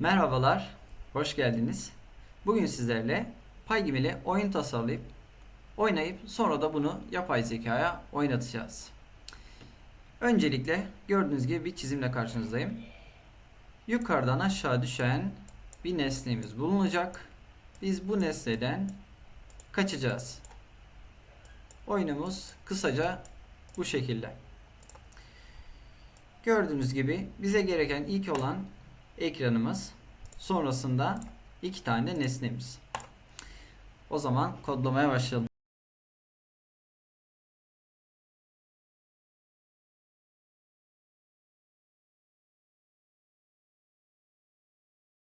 Merhabalar, hoş geldiniz. Bugün sizlerle Pygame ile oyun tasarlayıp oynayıp sonra da bunu yapay zekaya oynatacağız. Öncelikle gördüğünüz gibi bir çizimle karşınızdayım. Yukarıdan aşağı düşen bir nesnemiz bulunacak. Biz bu nesneden kaçacağız. Oyunumuz kısaca bu şekilde. Gördüğünüz gibi bize gereken ilk olan ekranımız. Sonrasında iki tane nesnemiz. O zaman kodlamaya başlayalım.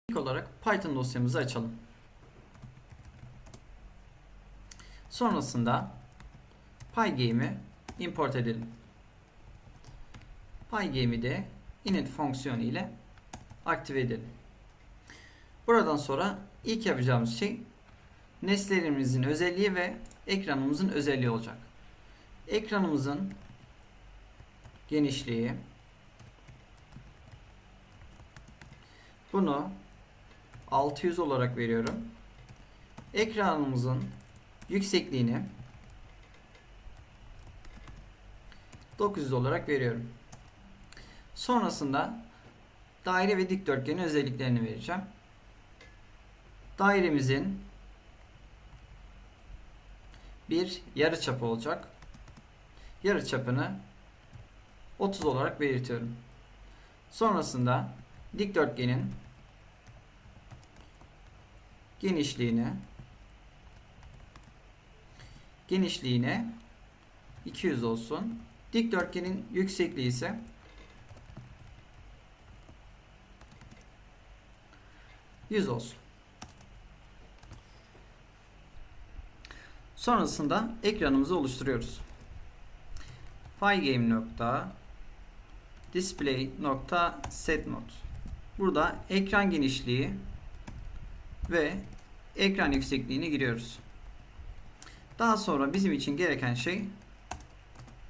İlk olarak Python dosyamızı açalım. Sonrasında Pygame'i import edelim. Pygame'i de init fonksiyonu ile aktive edelim. Buradan sonra ilk yapacağımız şey nesnelerimizin özelliği ve ekranımızın özelliği olacak. Ekranımızın genişliği bunu 600 olarak veriyorum. Ekranımızın yüksekliğini 900 olarak veriyorum. Sonrasında daire ve dikdörtgenin özelliklerini vereceğim. Dairemizin bir yarı çapı olacak. Yarı çapını 30 olarak belirtiyorum. Sonrasında dikdörtgenin genişliğini genişliğine 200 olsun. Dikdörtgenin yüksekliği ise 100 olsun. Sonrasında ekranımızı oluşturuyoruz. Pygame nokta display nokta setmode. Burada ekran genişliği ve ekran yüksekliğini giriyoruz. Daha sonra bizim için gereken şey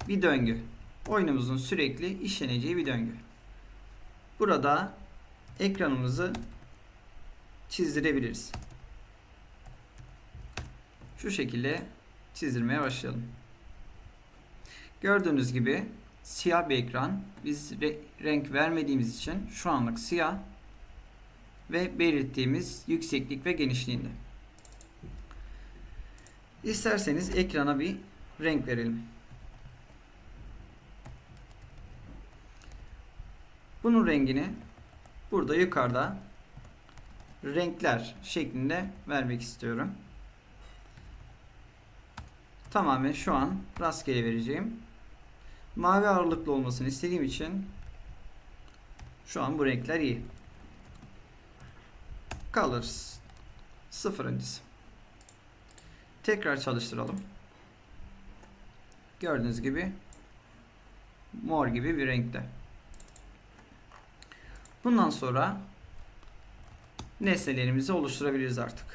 bir döngü. Oyunumuzun sürekli işleneceği bir döngü. Burada ekranımızı çizdirebiliriz. Şu şekilde çizdirmeye başlayalım. Gördüğünüz gibi siyah bir ekran. Biz re renk vermediğimiz için şu anlık siyah ve belirttiğimiz yükseklik ve genişliğinde. İsterseniz ekrana bir renk verelim. Bunun rengini burada yukarıda renkler şeklinde vermek istiyorum. Tamamen şu an rastgele vereceğim. Mavi ağırlıklı olmasını istediğim için şu an bu renkler iyi. Colors sıfırıncısı. Tekrar çalıştıralım. Gördüğünüz gibi mor gibi bir renkte. Bundan sonra nesnelerimizi oluşturabiliriz artık.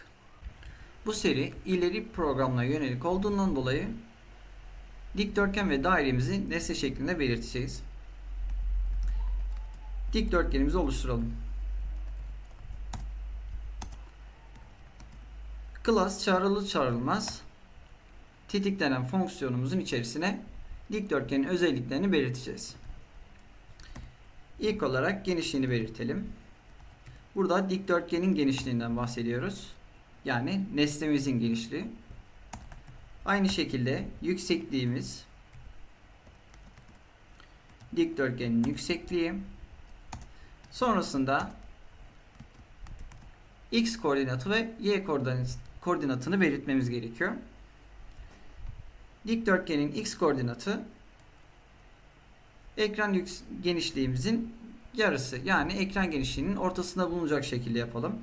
Bu seri ileri programına yönelik olduğundan dolayı dikdörtgen ve dairemizi nesne şeklinde belirteceğiz. Dikdörtgenimizi oluşturalım. Class çağrılır çağrılmaz tetiklenen fonksiyonumuzun içerisine dikdörtgenin özelliklerini belirteceğiz. İlk olarak genişliğini belirtelim. Burada dikdörtgenin genişliğinden bahsediyoruz. Yani nesnemizin genişliği. Aynı şekilde yüksekliğimiz dikdörtgenin yüksekliği. Sonrasında x koordinatı ve y koordinatını belirtmemiz gerekiyor. Dikdörtgenin x koordinatı ekran genişliğimizin yarısı. Yani ekran genişliğinin ortasında bulunacak şekilde yapalım.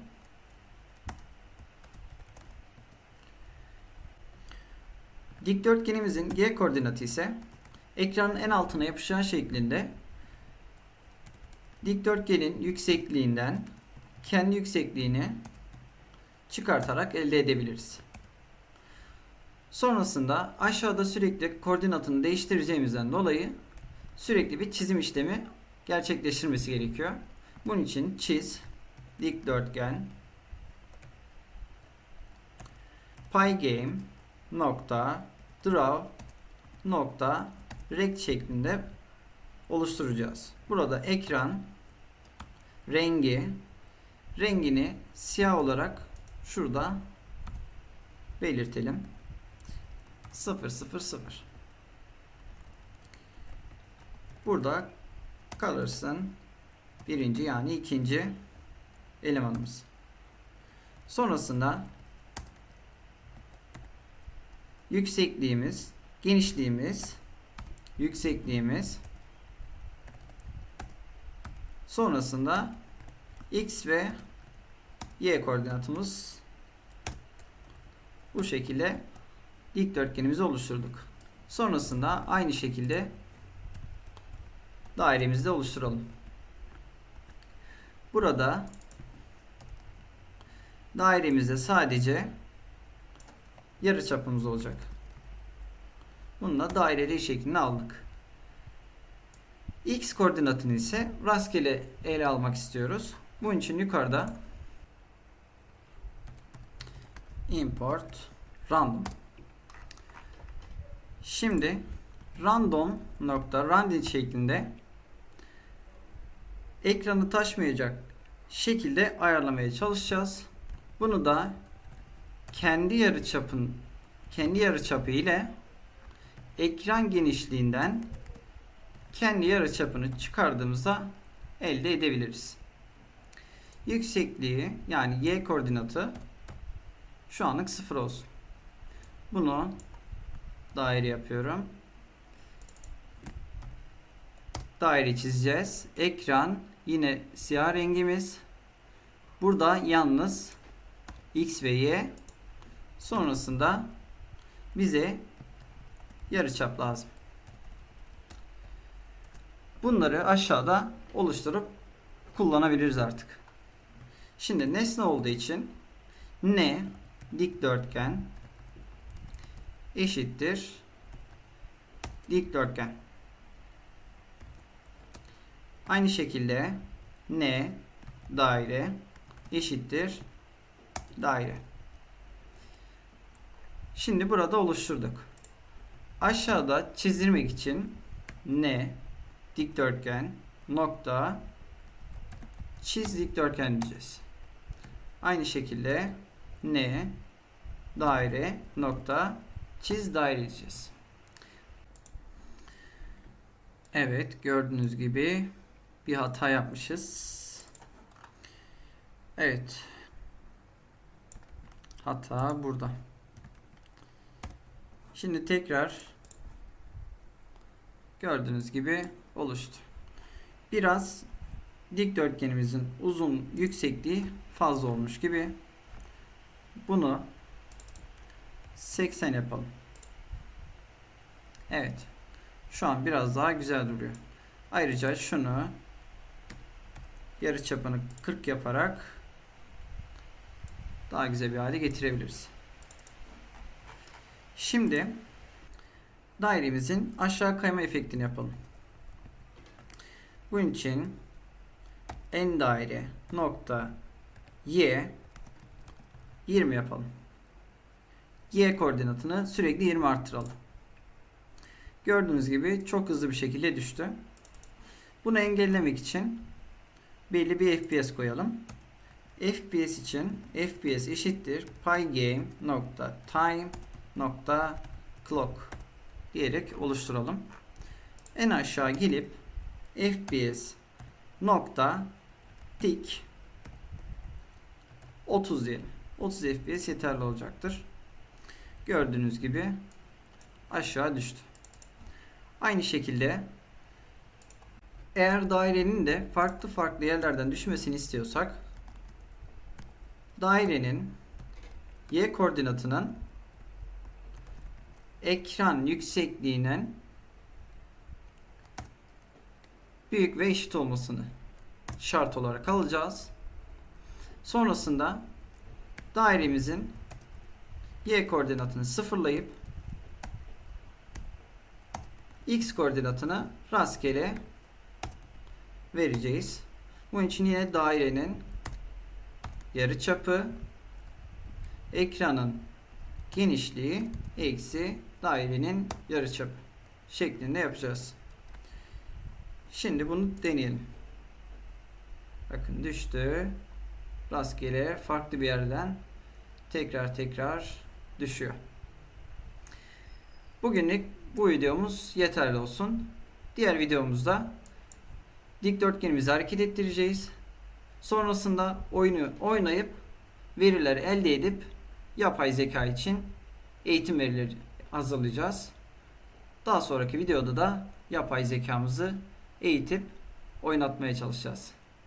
Dikdörtgenimizin y koordinatı ise ekranın en altına yapışan şeklinde dikdörtgenin yüksekliğinden kendi yüksekliğini çıkartarak elde edebiliriz. Sonrasında aşağıda sürekli koordinatını değiştireceğimizden dolayı sürekli bir çizim işlemi gerçekleştirmesi gerekiyor. Bunun için çiz dikdörtgen pygame nokta draw nokta rect şeklinde oluşturacağız. Burada ekran rengi rengini siyah olarak şurada belirtelim. 000 Burada kalırsın birinci yani ikinci elemanımız. Sonrasında yüksekliğimiz, genişliğimiz, yüksekliğimiz sonrasında x ve y koordinatımız bu şekilde dikdörtgenimizi oluşturduk. Sonrasında aynı şekilde dairemizi de oluşturalım. Burada dairemizde sadece yarı çapımız olacak. Bununla daireli şeklini aldık. X koordinatını ise rastgele ele almak istiyoruz. Bunun için yukarıda import random. Şimdi random nokta random şeklinde ekranı taşmayacak şekilde ayarlamaya çalışacağız. Bunu da kendi yarıçapın kendi yarıçapı ile ekran genişliğinden kendi yarıçapını çıkardığımızda elde edebiliriz. Yüksekliği yani y koordinatı şu anlık sıfır olsun. Bunu daire yapıyorum. Daire çizeceğiz. Ekran yine siyah rengimiz. Burada yalnız x ve y sonrasında bize yarıçap lazım. Bunları aşağıda oluşturup kullanabiliriz artık. Şimdi nesne olduğu için ne dikdörtgen eşittir dikdörtgen. Aynı şekilde n daire eşittir daire. Şimdi burada oluşturduk. Aşağıda çizdirmek için n dikdörtgen nokta çiz dikdörtgen diyeceğiz. Aynı şekilde n daire nokta çiz daire diyeceğiz. Evet gördüğünüz gibi bir hata yapmışız. Evet. Hata burada. Şimdi tekrar gördüğünüz gibi oluştu. Biraz dikdörtgenimizin uzun yüksekliği fazla olmuş gibi. Bunu 80 yapalım. Evet. Şu an biraz daha güzel duruyor. Ayrıca şunu yarı çapını 40 yaparak daha güzel bir hale getirebiliriz. Şimdi dairemizin aşağı kayma efektini yapalım. Bunun için en daire nokta y 20 yapalım. Y koordinatını sürekli 20 arttıralım. Gördüğünüz gibi çok hızlı bir şekilde düştü. Bunu engellemek için belli bir FPS koyalım. FPS için FPS eşittir pygame nokta time nokta clock diyerek oluşturalım. En aşağı gelip FPS nokta tik 30 diyelim. 30 FPS yeterli olacaktır. Gördüğünüz gibi aşağı düştü. Aynı şekilde eğer dairenin de farklı farklı yerlerden düşmesini istiyorsak dairenin y koordinatının ekran yüksekliğinin büyük ve eşit olmasını şart olarak alacağız. Sonrasında dairemizin y koordinatını sıfırlayıp x koordinatını rastgele vereceğiz. Bunun için yine dairenin yarıçapı ekranın genişliği eksi dairenin yarıçapı şeklinde yapacağız. Şimdi bunu deneyelim. Bakın düştü. Rastgele farklı bir yerden tekrar tekrar düşüyor. Bugünlük bu videomuz yeterli olsun. Diğer videomuzda dikdörtgenimizi hareket ettireceğiz. Sonrasında oyunu oynayıp veriler elde edip yapay zeka için eğitim verileri hazırlayacağız. Daha sonraki videoda da yapay zekamızı eğitip oynatmaya çalışacağız.